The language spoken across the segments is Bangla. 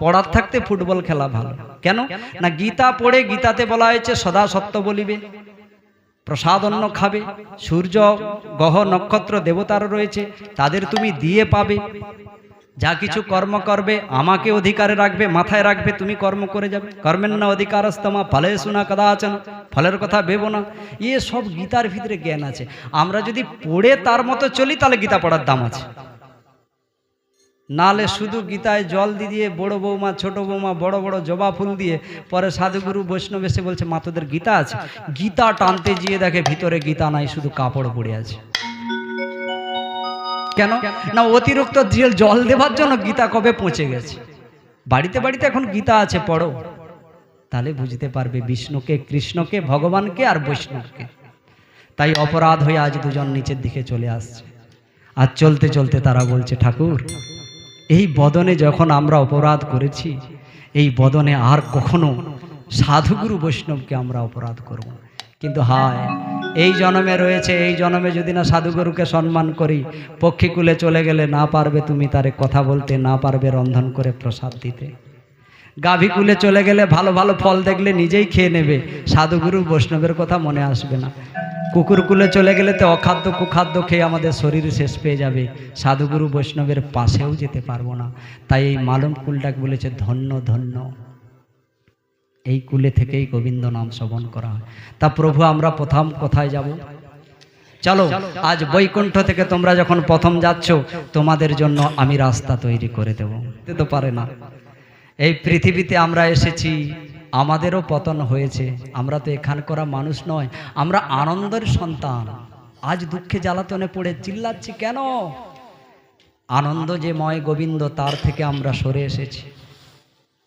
পড়ার থাকতে ফুটবল খেলা ভালো। কেন? না গীতা পড়ে গীতাতে বলা হয়েছে, সদা সত্য বলিবে। প্রসাদ অন্ন খাবে, সূর্য, গ্রহ, নক্ষত্র দেবতারও রয়েছে, তাদের তুমি দিয়ে পাবে। যা কিছু কর্ম করবে, আমাকে অধিকারে রাখবে, মাথায় রাখবে, তুমি কর্ম করে যাবে। কর্মের না অধিকারস্তমা ফলে শোনা কদা আছেন ফলের কথা ভেবো না। ইয়ে সব গীতার ভিতরে জ্ঞান আছে। আমরা যদি পড়ে তার মতো চলি, তাহলে গীতা পড়ার দাম আছে। নালে শুধু গীতায় জল দিয়ে দিয়ে বড় বৌমা, ছোট বৌমা, বড় বড় জবা ফুল দিয়ে পরে সাধুগুরু বৈষ্ণব এসে বলছে, মা, তোদের গীতা আছে? গীতা টানতে গিয়ে দেখে ভিতরে গীতা নাই, শুধু কাপড় পড়ে আছে। কেন? না, অতিরিক্ত জল- জল দেওয়ার জন্য গীতা কবে পৌঁছে গেছে? বাড়িতে বাড়িতে এখন গীতা আছে, পড়ো। তাহলে বুঝতে পারবে বিষ্ণুকে, কৃষ্ণকে, ভগবানকে আর বৈষ্ণবকে। তাই অপরাধ হয়ে আজ দুজন নিচের দিকে চলে আসছে। আর চলতে চলতে তারা বলছে, ঠাকুর এই বদনে যখন আমরা অপরাধ করেছি, এই বদনে আর কখনো সাধুগুরু বৈষ্ণবকে আমরা অপরাধ করব কিন্তু হায়, এই জন্মে রয়েছে, এই জন্মে যদি না সাধুগুরুকে সম্মান করি পক্ষীকুলে চলে গেলে না পারবে তুমি তারে কথা বলতে, না পারবে রন্ধন করে প্রসাদ দিতে। গাভীকুলে চলে গেলে ভালো ভালো ফল দেখলে নিজেই খেয়ে নেবে, সাধুগুরু বৈষ্ণবের কথা মনে আসবে না। কুকুরকুলে চলে গেলে তো অখাদ্য কুখাদ্য খেয়ে আমাদের শরীর শেষ পেয়ে যাবে। সাধুগুরু বৈষ্ণবের পাশেও যেতে পারব না। তাই এই মালম কুলটাকে বলেছে ধন্য ধন্য। এই কুলে থেকেই গোবিন্দ নাম শ্রবণ করা হয়। তা প্রভু, আমরা প্রথম কোথায় যাব? চলো, আজ বৈকুণ্ঠ থেকে তোমরা যখন প্রথম যাচ্ছ, তোমাদের জন্য আমি রাস্তা তৈরি করে দেব। তো পারে না। এই পৃথিবীতে আমরা এসেছি আমাদেরও পতন হয়েছে। আমরা তো এখান করা মানুষ নয়, আমরা আনন্দের সন্তান। আজ দুঃখে জ্বালাতনে পড়ে চিল্লাচ্ছি কেন? আনন্দ যে ময় গোবিন্দ, তার থেকে আমরা সরে এসেছি।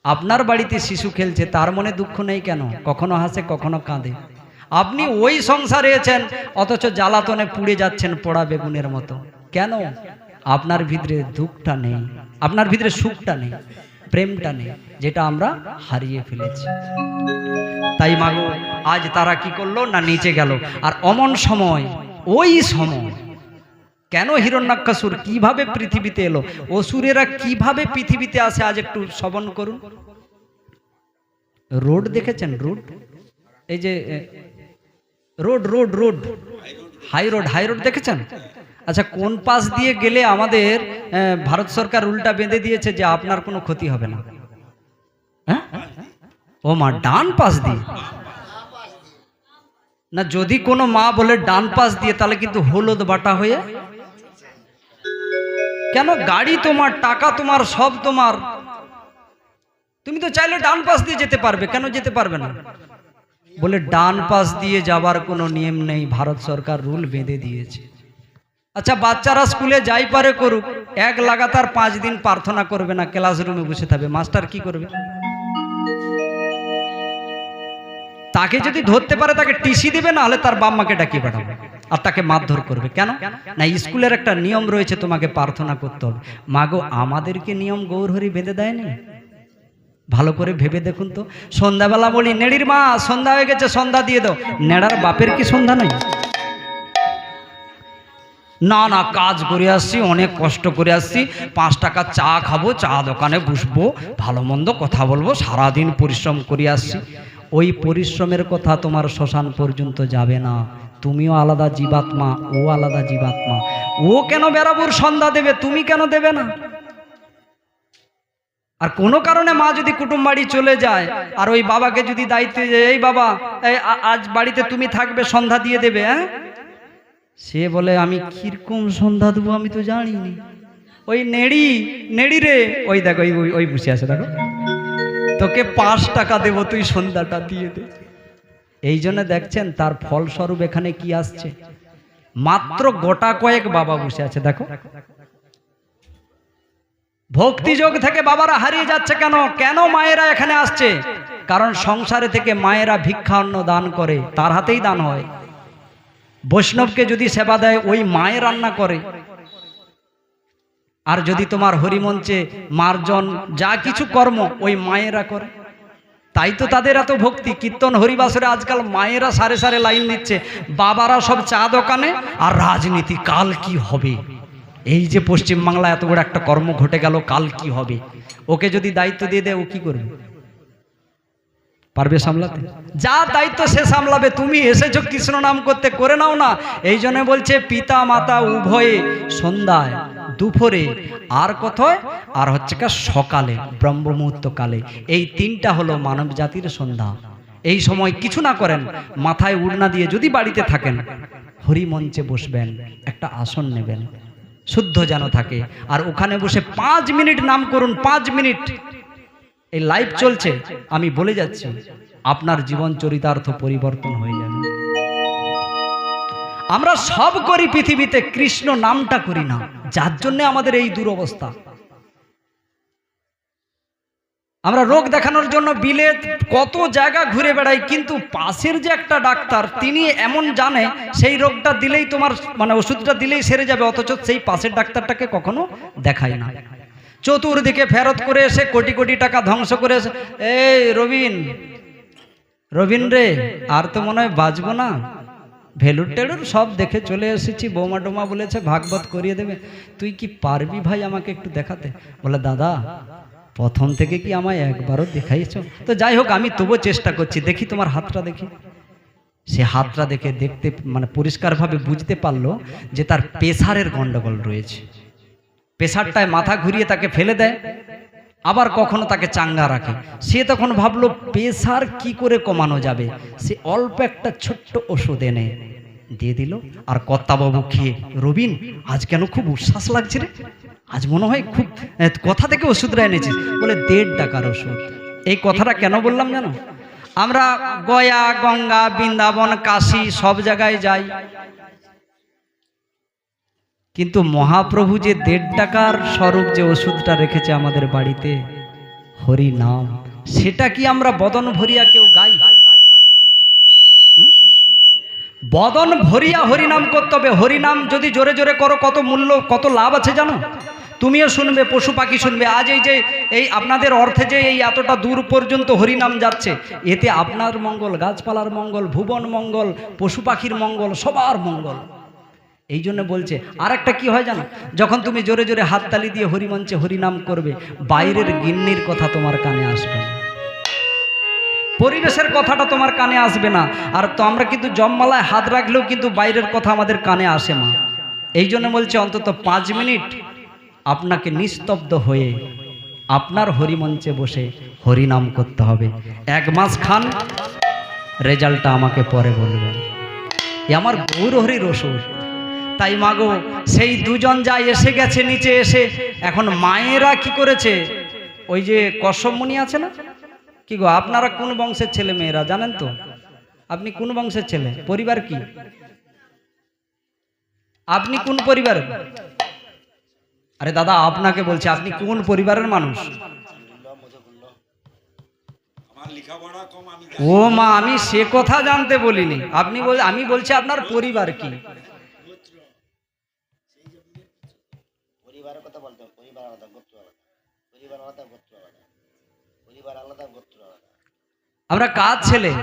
আপনার বাড়িতে শিশু খেলছে, তার মনে দুঃখ নেই কেন? কখনো হাসে, কখনো কাঁদে। আপনি ওই সংসারে আছেন, অথচ জ্বালাতনে পুড়ে যাচ্ছেন পোড়া বেগুনের মতো। কেন? আপনার ভিতরে দুঃখটা নেই, আপনার ভিতরে সুখটা নেই। প্রেমটা নেই যেটা আমরা হারিয়ে ফেলেছি। তাই মাগো, আজ তারা কি করল না নিচে গেল? আর অমন সময়, ওই সময়, কেন হিরণ্যাক্ষাসুর কীভাবে পৃথিবীতে এলো? অসুরেরা কীভাবে পৃথিবীতে আসে, আজ একটু শ্রবণ করুন। রোড দেখেছেন? রোড? এই যে road road road. High road high road দেখেছেন? আচ্ছা কোন পাশ দিয়ে গেলে আমাদের ভারত সরকার উল্টা বেঁধে দিয়েছে যে আপনার কোনো ক্ষতি হবে না? হ্যাঁ? ও মা, ডান পাশ দিয়ে? না, যদি কোনো মা বলে ডান পাশ দিয়ে, তাহলে কিন্তু হলুদ বাটা হয়ে কেন? গাড়ি তোমার, টাকা তোমার, সব তোমার। তুমি তো চাইলে ডান পাশ দিয়ে যেতে পারবে, কেন যেতে পারবে না? বলে ডান পাশ দিয়ে যাবার কোনো নিয়ম নেই, ভারত সরকার রুল বেঁধে দিয়েছে। আচ্ছা বাচ্চারা স্কুলে যাই পারে করুক, এক লাগাতার পাঁচ দিন প্রার্থনা করবে না, ক্লাসরুমে বসে থাকবে। মাস্টার কি করবে? তাকে যদি ধরতে পারে, তাকে টিসি দেবে না হলে তার বাম্মাকে ডাকিয়ে পাঠাবে। আর তাকে মারধর করবে। কেন? না, স্কুলের একটা নিয়ম রয়েছে, তোমাকে প্রার্থনা করতে হবে। মাগো আমাদেরকে নিয়ম গৌরহরি বেঁধে দেয়নি? ভালো করে ভেবে দেখুন তো। সন্ধ্যাবেলা বলি, নেড়ির মা, সন্ধ্যা হয়ে গেছে, সন্ধ্যা দিয়ে দাও। নেড়ার বাপের কি সন্ধ্যা নাই? না না কাজ করে আসছি অনেক কষ্ট করে আসছি। পাঁচ টাকা চা খাব চা দোকানে বসবো ভালো মন্দ কথা বলব সারাদিন পরিশ্রম করে আসছি। ওই পরিশ্রমের কথা তোমার শ্মশান পর্যন্ত যাবে না। তুমিও আলাদা জীবাত্মা ও আলাদা জীবাত্মা। ও কেন বেড়াবুর সন্ধ্যা দেবে তুমি কেন দেবে না? আর কোনো কারণে মা যদি কুটুম বাড়ি চলে যায় আর ওই বাবাকে যদি দায়িত্ব দেয়, এই বাবা আজ বাড়িতে তুমি থাকবে সন্ধ্যা দিয়ে দেবে হ্যাঁ? সে বলে, আমি কীরকম সন্ধ্যা দেবো আমি তো জানিনি। ওই নেড়ি নেড়ি রে, ওই দেখো ওই ওই- বসে আছে, দেখো। তোকে পাঁচ টাকা দেবো, তুই সন্ধ্যাটা দিয়ে দে। এই জন্য দেখছেন, তার ফলস্বরূপ এখানে কি আসছে? মাত্র গোটা কয়েক বাবা বসে আছে, দেখো। ভক্তিযোগ থেকে বাবারা হারিয়ে যাচ্ছে কেন? কেন মায়েরা এখানে আসছে? কারণ সংসারে থেকে মায়েরা ভিক্ষা অন্ন দান করে, তার হাতেই দান হয়। বৈষ্ণবকে যদি সেবা দেয়, ওই মায়ের রান্না করে। আর যদি তোমার হরিমঞ্চে মার্জন যা কিছু কর্ম, ওই মায়েরা করে। তাই তো তাদের এত ভক্তি। কীর্তন হরিবাসরে আজকাল মায়েরা সারে সারে লাইন নিচ্ছে। বাবারা সব চা দোকানে, আর রাজনীতি, কাল কি হবে? এই যে পশ্চিমবাংলা এত বড় একটা কর্ম ঘটে গেল, কাল কি হবে? ওকে যদি দায়িত্ব দিয়ে দেয়, ও কি করবে? পারবে সামলাতে? যা দায়িত্ব সে সামলাবে। তুমি এসেছ কৃষ্ণ নাম করতে, করে নাও না। এই জন্য বলছে, পিতা মাতা উভয়ে সন্ধ্যায়, দুপুরে, আর কোথায়? আর হচ্ছে কা সকালে, ব্রহ্ম মুহূর্ত কালে এই তিনটা হলো মানব জাতির সন্ধ্যা। এই সময় কিছু না করেন, মাথায় উড়না দিয়ে যদি বাড়িতে থাকেন হরিমঞ্চে বসবেন, একটা আসন নেবেন, শুদ্ধ যেন থাকে। আর ওখানে বসে পাঁচ মিনিট নাম করুন, পাঁচ মিনিট। এই লাইভ চলছে, আমি বলে যাচ্ছি, আপনার জীবন চরিতার্থ পরিবর্তন হয়ে যাবে। আমরা সব করি পৃথিবীতে, কৃষ্ণ নামটা করি না, যার জন্য আমাদের এই দুরবস্থা। আমরা রোগ দেখানোর জন্য বিলে কত জায়গা ঘুরে বেড়াই, কিন্তু পাশের যে একটা ডাক্তার, তিনি এমন জানে, সেই রোগটা দিলেই তোমার মানে ওষুধটা দিলেই সেরে যাবে, অথচ সেই পাশের ডাক্তারটাকে কখনো দেখায় না। চতুর্দিকে ফেরত করে এসে কোটি কোটি টাকা ধ্বংস করে এসে এই রবিন রবিন রে, আর তো মনে হয় বাঁচবো না। ভেলুর টেলুর সব দেখে চলে এসেছি, বৌমা টোমা বলেছে, ভাগবত করিয়ে দেবে। তুই কি পারবি ভাই আমাকে একটু দেখাতে? বলে, দাদা, প্রথম থেকে কি আমায় একবারও দেখাইছো? তো যাই হোক, আমি তবুও চেষ্টা করছি। দেখি তোমার হাতটা দেখি। সে হাতটা দেখে দেখতে মানে পরিষ্কারভাবে বুঝতে পারল যে তার প্রেসারের গণ্ডগোল রয়েছে। প্রেসারটায় মাথা ঘুরিয়ে তাকে ফেলে দেয়, আবার কখনো তাকে চাঙ্গা রাখে। সে তখন ভাবলো প্রেসার কি করে কমানো যাবে? সে অল্প একটা ছোট্ট ওষুধ এনে দিয়ে দিল। আর কর্তাবাবু খেয়ে, রবিন, আজ কেন খুব উচ্ছ্বাস লাগছে রে? আজ মনে হয় খুব কথা থেকে ওষুধটা এনেছিস বলে, দেড় টাকার ওষুধ। এই কথাটা কেন বললাম জানো? আমরা গয়া, গঙ্গা, বৃন্দাবন, কাশী সব জায়গায় যাই। কিন্তু মহাপ্রভু যে দেড় টাকার স্বরূপ যে ওষুধটা রেখেছে আমাদের বাড়িতে, হরি নাম, সেটা কি আমরা বদন ভরিয়া কেউ গাই? বদন ভরিয়া হরিনাম করতে হবে। হরিনাম যদি জোরে জোরে করো, কত মূল্য, কত লাভ আছে জানো? তুমিও শুনবে, পশু পাখি শুনবে। আজ এই যে, এই আপনাদের অর্থে যে এই এতটা দূর পর্যন্ত হরিনাম যাচ্ছে, এতে আপনার মঙ্গল, গাছপালার মঙ্গল, ভুবন মঙ্গল, পশু পাখির মঙ্গল, সবার মঙ্গল। এই জন্য বলছে আর একটা কি হয় জানো? যখন তুমি জোরে জোরে হাততালি দিয়ে হরিমঞ্চে হরিনাম করবে, বাইরের গিন্নির কথা তোমার কানে আসবে পরিবেশের কথাটা তোমার কানে আসবে না। আর তো আমরা কিন্তু জমমালায় হাত রাখলেও কিন্তু বাইরের কথা আমাদের কানে আসে না। এই জন্য বলছে, অন্তত পাঁচ মিনিট আপনাকে নিস্তব্ধ হয়ে আপনার হরিমঞ্চে বসে হরিনাম করতে হবে। এক মাস খান, রেজাল্টটা আমাকে পরে বলবেন। এ আমার গৌর হরির ওষুধ তাই মাগো, সেই দুজন যা এসে গেছে, নিচে এসে, এখন মায়েরা কি করেছে? ওই যে কশ্যপমণি আছে না? কি গো, আপনারা কোন বংশের ছেলে মেয়েরা, জানেন তো? আপনি কোন বংশের ছেলে? পরিবার কি? আপনি কোন পরিবার? আরে দাদা, আপনাকে বলছি, আপনি কোন পরিবারের মানুষ? ও মা, আমি সে কথা জানতে বলিনি। আপনি বল, আমি বলছি আপনার পরিবার কি পরিবারের কথা বলতে হবে পরিবার আলাদা গোত্র আলাদা পরিবার আলাদা গোত্র আলাদা পরিবার আলাদা গোত্র আলাদা আমরা কাজ ছেলে?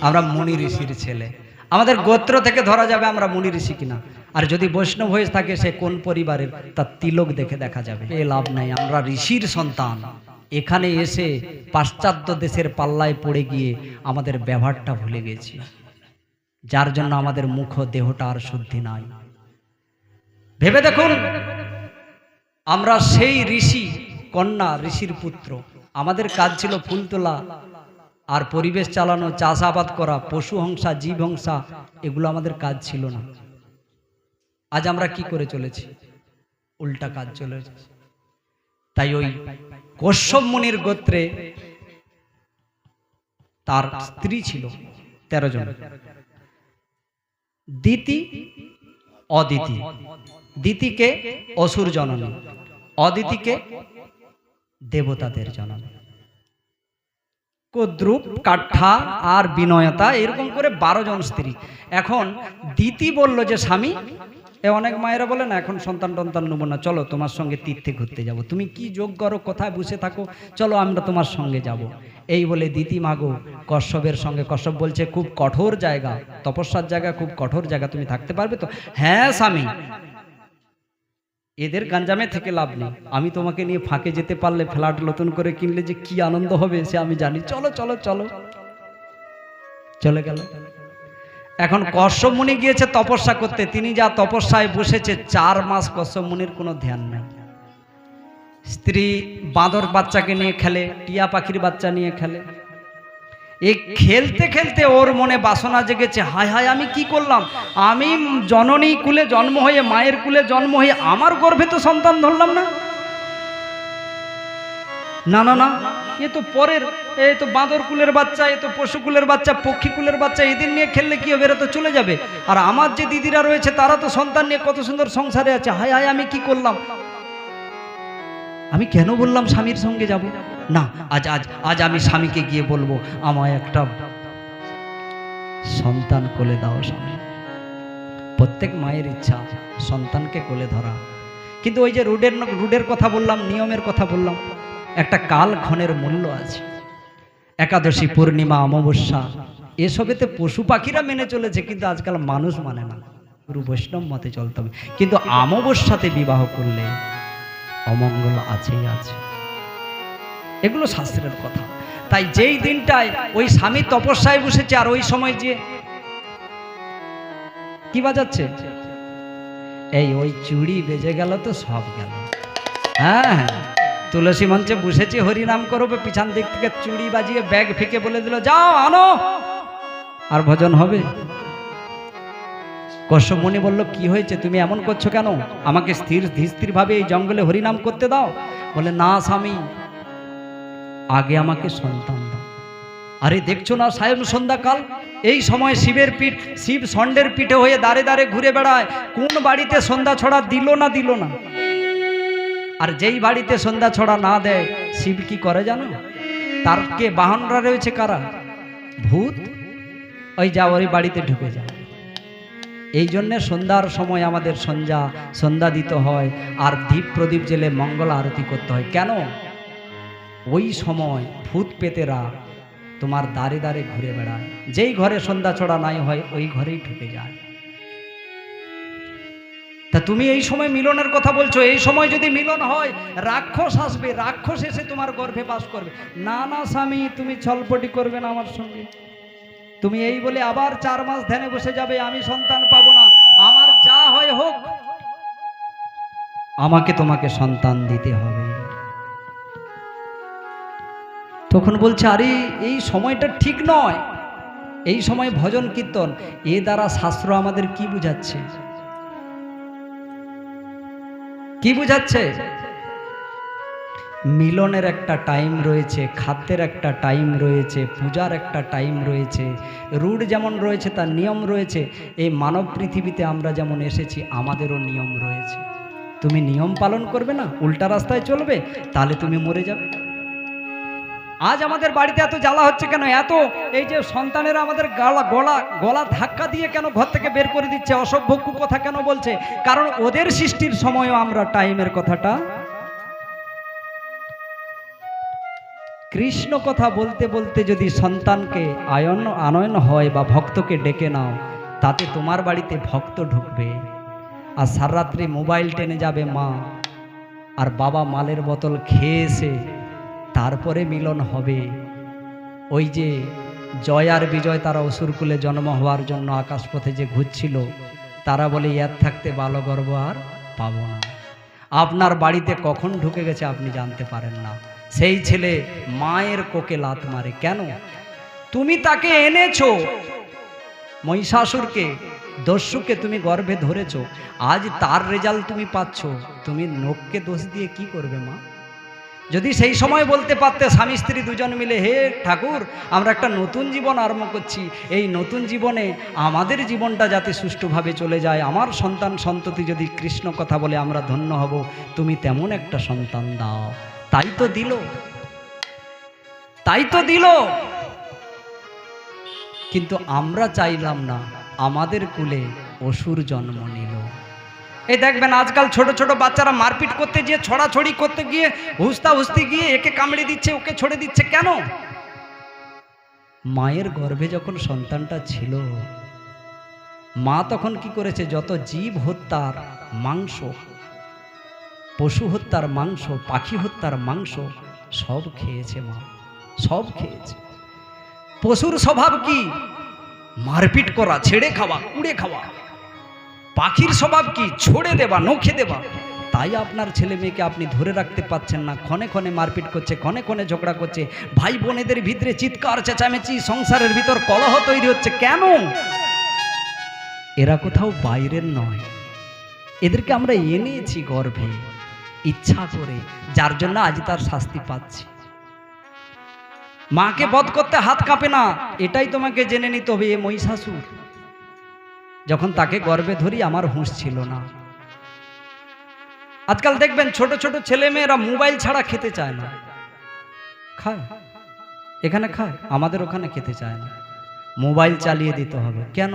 আমরা মুনি ঋষির ছেলে। আমাদের গোত্র থেকে ধরা যাবে আমরা মুনি ঋষি কিনা। আর যদি বৈষ্ণব হয়ে থাকে সে কোন পরিবারের, তার তিলক দেখে দেখা যাবে। এ লাভ নাই, আমরা ঋষির সন্তান। এখানে এসে পাশ্চাত্য দেশের পাল্লায় পড়ে গিয়ে আমাদের ব্যবহারটা ভুলে গেছি। যার জন্য আমাদের মুখ দেহটা আর শুদ্ধি নাই। ভেবে দেখুন, আমরা সেই ঋষি কন্যা ঋষির পুত্র। আমাদের কাজ ছিল ফুল তোলা আর পরিবেশ চালানো, চাষাবাদ করা, পশু হংসা, জীব হংসা, এগুলো আমাদের কাজ ছিল না। আজ আমরা কি করে চলেছি? উল্টা কাজ চলেছে তাই ওই কশ্যপ মুনির গোত্রে তার স্ত্রী ছিল তেরো জন। দিতি, অদিতি। দিতিকে অসুর জননী। অদিতিকে দেবতাদের জননী কদ্রুপ, কাঠা আর বিনয়তা, এরকম করে বারো জন স্ত্রী। এখন দিতি বলল যে, স্বামী, এ অনেক মায়েরা বলে না, এখন সন্তান টন্তান নেব না। চলো, তোমার সঙ্গে তীর্থে ঘুরতে যাব। তুমি কি যোগ করো, কোথায় বসে থাকো? চলো, আমরা তোমার সঙ্গে যাব। এই বলে দিতি মাগো কশ্যপের সঙ্গে, কশ্যপ বলছে, খুব কঠোর জায়গা, তপস্যার জায়গা, খুব কঠোর জায়গা, তুমি থাকতে পারবে তো? হ্যাঁ স্বামী। এদের গাঞ্জামে থেকে লাভ নেই। আমি তোমাকে নিয়ে ফাঁকে যেতে পারলে ফ্ল্যাট নতুন করে কিনলে যে কি আনন্দ হবে সে আমি জানি। চলো চলো চলো। চলে গেল। এখন কশ্যপ মুনি গিয়েছে তপস্যা করতে। তিনি যা তপস্যায় বসেছে, চার মাস কশ্যপ মুনির কোনো ধ্যান নেই। স্ত্রী বাঁদর বাচ্চাকে নিয়ে খেলে, টিয়া পাখির বাচ্চা নিয়ে খেলে। এই খেলতে খেলতে ওর মনে বাসনা জেগেছে। হায় হায়, আমি কি করলাম? আমি জননী কুলে জন্ম হয়ে, মায়ের কুলে জন্ম হয়ে, আমার গর্ভে তো সন্তান ধরলাম না। না না না, এ তো পরের, এ তো বাঁদর কুলের বাচ্চা, এ তো পশু কুলের বাচ্চা, পক্ষী কুলের বাচ্চা, এদের নিয়ে খেললে কি হবে? এরা তো চলে যাবে। আর আমার যে দিদিরা রয়েছে, তারা তো সন্তান নিয়ে কত সুন্দর সংসারে আছে। হায় হায়, আমি কি করলাম? আমি কেন বললাম স্বামীর সঙ্গে যাব? না, আজ আজ আজ আমি স্বামীকে গিয়ে বলব, আমায় একটা সন্তান কোলে দাও স্বামী। প্রত্যেক মায়ের ইচ্ছা সন্তানকে কোলে ধরা। কিন্তু ওই যে রুডের রুডের কথা বললাম, নিয়মের কথা বললাম, একটা কাল ক্ষণের মূল্য আছে। একাদশী, পূর্ণিমা, অমাবস্যা, এসবেতে পশু পাখিরা মেনে চলেছে, কিন্তু আজকাল মানুষ মানে না। গুরু বৈষ্ণব মতে চলতে হবে। কিন্তু অমাবস্যাতে বিবাহ করলে অমঙ্গল আছেই আছে। এগুলো শাস্ত্রের কথা। তাই যেই দিনটায় ওই স্বামী তপস্যায় বসেছে আর ওই সময় যে কি বাজাচ্ছে? এই ওই চুড়ি বেজে গেল তো, সব গেল। হ্যাঁ হ্যাঁ। তুলসী মঞ্চে বসেছি, হরিনাম করবে, পিছন দিক থেকে চুড়ি বাজিয়ে ব্যাগ ফেকে বলে দিল, যাও, আনো! আর ভজন হবে? কশ্যপমণি বলল, কি হয়েছে? তুমি এমন করছ কেন? আমাকে স্থির স্থির ভাবে এই জঙ্গলে হরিনাম করতে দাও। বলে, না স্বামী, আগে আমাকে সন্তান দাও। আরে দেখছ না সায়ন, সন্ধ্যাকাল? এই সময় শিবের পিঠ, শিব ষণ্ডের পিঠে হয়ে দাঁড়ে দাঁড়ে ঘুরে বেড়ায়। কোন বাড়িতে সন্ধ্যা ছড়া দিল না দিল না। আর যেই বাড়িতে সন্ধ্যা ছড়া না দেয়, শিব কি করে জানো? তার কে বাহনরা রয়েছে কারা? ভূত? ওই যা ওই বাড়িতে ঢুকে যায়। এই জন্যে সন্ধ্যার সময় আমাদের সন্ধ্যা সন্ধ্যা দিতে হয় আর দীপ প্রদীপ জেলে মঙ্গল আরতি করতে হয়। কেন? ওই সময় ভূত পেতেরা তোমার দাঁড়ে দাঁড়ে ঘুরে বেড়ায়। যেই ঘরে সন্ধ্যা ছড়া নাই হয়, ওই ঘরেই ঢুকে যায়। তা তুমি এই সময় মিলনের কথা বলছো, এই সময় যদি মিলন হয়, রাক্ষস আসবে, রাক্ষস এসে তোমার গর্ভে বাস করবে। না না, স্বামী, তুমি ছলপটি করবে না আমার সঙ্গে। তুমি এই বলে আবার চার মাস ধ্যানে বসে যাবে, আমি সন্তান হয় হোক। আমাকে তোমাকে সন্তান দিতে হবে। তখন বলছে, আরে, এই সময়টা ঠিক নয়। এই সময় ভজন কীর্তন, এ দ্বারা শাস্ত্র আমাদের কি বুঝাচ্ছে? কি বুঝাচ্ছে? মিলনের একটা টাইম রয়েছে, খাদ্যের একটা টাইম রয়েছে, পূজার একটা টাইম রয়েছে রুট যেমন রয়েছে তার নিয়ম রয়েছে, এই মানব পৃথিবীতে আমরা যেমন এসেছি, আমাদেরও নিয়ম রয়েছে। তুমি নিয়ম পালন করবে না, উল্টা রাস্তায় চলবে, তাহলে তুমি মরে যাবে। আজ আমাদের বাড়িতে এত জ্বালা হচ্ছে কেন? এত এই যে সন্তানেরা আমাদের গলা গলা গলা ধাক্কা দিয়ে কেন ঘর থেকে বের করে দিচ্ছে? অসভ্য কথা কেন বলছে? কারণ ওদের সৃষ্টির সময়ও আমরা টাইমের কথাটা কৃষ্ণ কথা বলতে বলতে যদি সন্তানকে আয়ন, আনয়ন হয় বা ভক্তকে ডেকে নাও, তাতে তোমার বাড়িতে ভক্ত ঢুকবে। আর সাররাত্রি মোবাইল টেনে যাবে মা। আর বাবা মালের বোতল খেয়ে এসে তারপরে মিলন হবে। ওই যে জয় আর বিজয় তারা অসুরকুলে জন্ম হওয়ার জন্য আকাশপথে যে ঘুরছিল, তারা বলে ইয়ার থাকতে বালো গর্ব আর পাবো না। আপনার বাড়িতে কখন ঢুকে গেছে আপনি জানতে পারেন না। সেই ছেলে মায়ের কোকে লাত মারে। কেন? তুমি তাকে এনেছো। মহিষাসুরকে, দস্যুকে তুমি গর্ভে ধরেছ। আজ তার রেজাল্ট তুমি পাচ্ছ। তুমি নোককে দোষ দিয়ে কি করবে মা? যদি সেই সময় বলতে পারতে স্বামী স্ত্রী দুজন মিলে, হে ঠাকুর, আমরা একটা নতুন জীবন আরম্ভ করছি। এই নতুন জীবনে আমাদের জীবনটা যাতে সুষ্ঠুভাবে চলে যায়। আমার সন্তান সন্ততি যদি কৃষ্ণ কথা বলে আমরা ধন্য হব। তুমি তেমন একটা সন্তান দাও। তাই তো দিল। তাই তো দিল। কিন্তু আমরা চাইলাম না, আমাদের কুলে অসুর জন্ম নিল। এই দেখবেন আজকাল ছোট ছোট বাচ্চারা মারপিট করতে গিয়ে, ছড়াছড়ি করতে গিয়ে হুস্তা হুস্তি গিয়ে একে কামড়ে দিচ্ছে, ওকে ছড়ে দিচ্ছে কেন? মায়ের গর্ভে যখন সন্তানটা ছিল, মা তখন কি করেছে? যত জীব হত্যার মাংস পশু হত্যার মাংস, পাখি হত্যার মাংস সব খেয়েছে মা, সব খেয়েছে। পশুর স্বভাব কি? মারপিট করা, ছেড়ে খাওয়া, কুড়ে খাওয়া। পাখির স্বভাব কি? ছড়ে দেবা নখে দেবা তাই আপনার ছেলে মেয়েকে আপনি ধরে রাখতে পাচ্ছেন না। ক্ষণে ক্ষণে মারপিট করছে, ক্ষণে ক্ষণে ঝগড়া করছে। ভাই বোনেদের ভিতরে চিৎকার, চেঁচামেচি, সংসারের ভিতর কলহ তৈরি হচ্ছে। কেন? এরা কোথাও বাইরের নয়। এদেরকে আমরা এনেছি গর্ভে। ইচ্ছা করে, যার জন্য আজ তার শাস্তি পাচ্ছি। মাকে বধ করতে হাত কাঁপে না, এটাই তোমাকে জেনে নিতে হবে এ মহিষাসুর। যখন তাকে গর্বে ধরি, আমার হুঁশ ছিল না। আজকাল দেখবেন ছোট ছোট ছেলে মেয়েরা মোবাইল ছাড়া খেতে চায় না। খায়। এখানে খায়, আমাদের ওখানে খেতে চায় না। মোবাইল চালিয়ে দিতে হবে। কেন?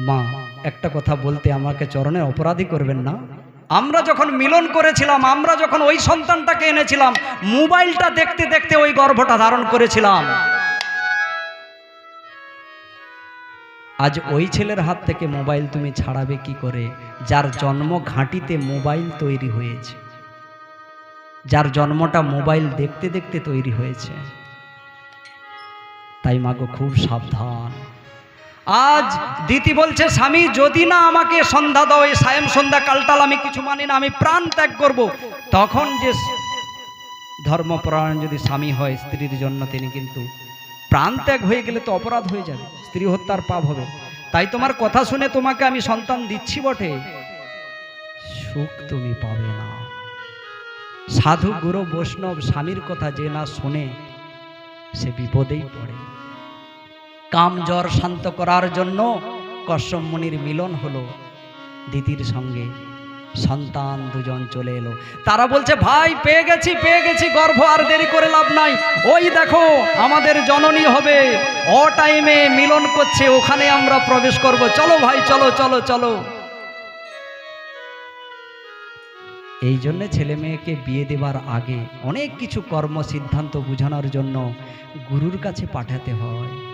মা, একটা কথা বলতে আমাকে চরণে অপরাধী করবেন না? আমরা যখন মিলন করেছিলাম, আমরা যখন ওই সন্তানটাকে এনেছিলাম, মোবাইলটা দেখতে দেখতে ওই গর্ভটা ধারণ করেছিলাম। আজ ওই ছেলের হাত থেকে মোবাইল তুমি ছাড়াবে কি করে? যার জন্ম ঘাঁটিতে মোবাইল তৈরি হয়েছে। যার জন্মটা মোবাইল দেখতে দেখতে তৈরি হয়েছে। তাই মাগো খুব সাবধান। আজ দিতি বলছে, স্বামী, যদি না আমাকে সন্ধ্যা দাও, এই সায়ম সন্ধ্যা কালটাল আমি কিছু মানি না, আমি প্রাণ ত্যাগ করব। তখন যে ধর্মপরায়ণ যদি স্বামী হয়, স্ত্রীর জন্য তিনি কিন্তু প্রাণ ত্যাগ হয়ে গেলে তো অপরাধ হয়ে যাবে, স্ত্রী হত্যার পাপ হবে। তাই তোমার কথা শুনে তোমাকে আমি সন্তান দিচ্ছি বটে। সুখ তুমি পাবে না। সাধু গুরু বৈষ্ণব স্বামীর কথা যে না শোনে, সে বিপদেই পড়ে। কাম জ্বর শান্ত করার জন্য কশ্যপ মুনির মিলন হলো দিদির সঙ্গে। সন্তান দুজন চলে এলো। তারা বলছে, ভাই, পেয়ে গেছি পেয়ে গেছি, গর্ভ আর দেরি করে লাভ নাই। ওই দেখো, আমাদের জননী হবে। অ টাইমে মিলন করছে, ওখানে আমরা প্রবেশ করব। চলো ভাই, চলো চলো চলো। এই জন্যে ছেলে মেয়েকে বিয়ে দেবার আগে অনেক কিছু কর্ম সিদ্ধান্ত বোঝানোর জন্য গুরুর কাছে পাঠাতে হয়।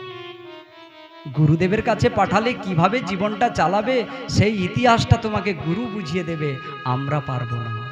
গুরুদেবের কাছে পাঠালে কীভাবে জীবনটা চালাবে, সেই ইতিহাসটা তোমাকে গুরু বুঝিয়ে দেবে, আমরা পারব না।